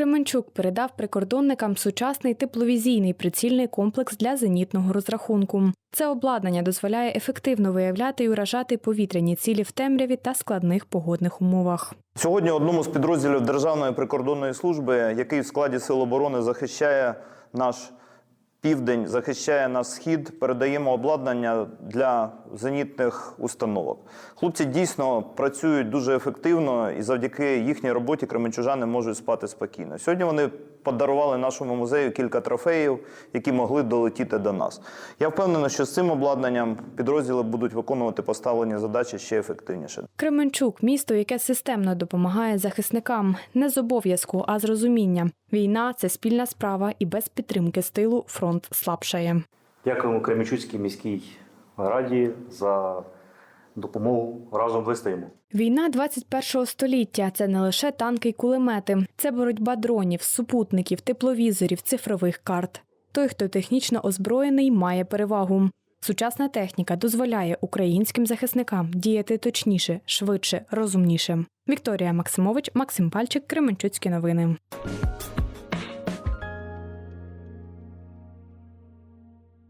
Кременчук передав прикордонникам сучасний тепловізійний прицільний комплекс для зенітного розрахунку. Це обладнання дозволяє ефективно виявляти і уражати повітряні цілі в темряві та складних погодних умовах. Сьогодні одному з підрозділів Державної прикордонної служби, який в складі Сил оборони захищає наш південь, захищає нас схід, передаємо обладнання для зенітних установок. Хлопці дійсно працюють дуже ефективно, і завдяки їхній роботі кременчужани можуть спати спокійно. Сьогодні вони подарували нашому музею кілька трофеїв, які могли долетіти до нас. Я впевнений, що з цим обладнанням підрозділи будуть виконувати поставлені задачі ще ефективніше. Кременчук місто, яке системно допомагає захисникам, не з обов'язку, а з розуміння. Війна це спільна справа, і без підтримки з тилу фронт слабшає. Дякуємо Кременчуцькій міській раді за допомогу. Разом вистоїмо. Війна 21 століття це не лише танки й кулемети, це боротьба дронів, супутників, тепловізорів, цифрових карт. Той, хто технічно озброєний, має перевагу. Сучасна техніка дозволяє українським захисникам діяти точніше, швидше, розумніше. Вікторія Максимович, Максим Пальчик, Кременчуцькі новини.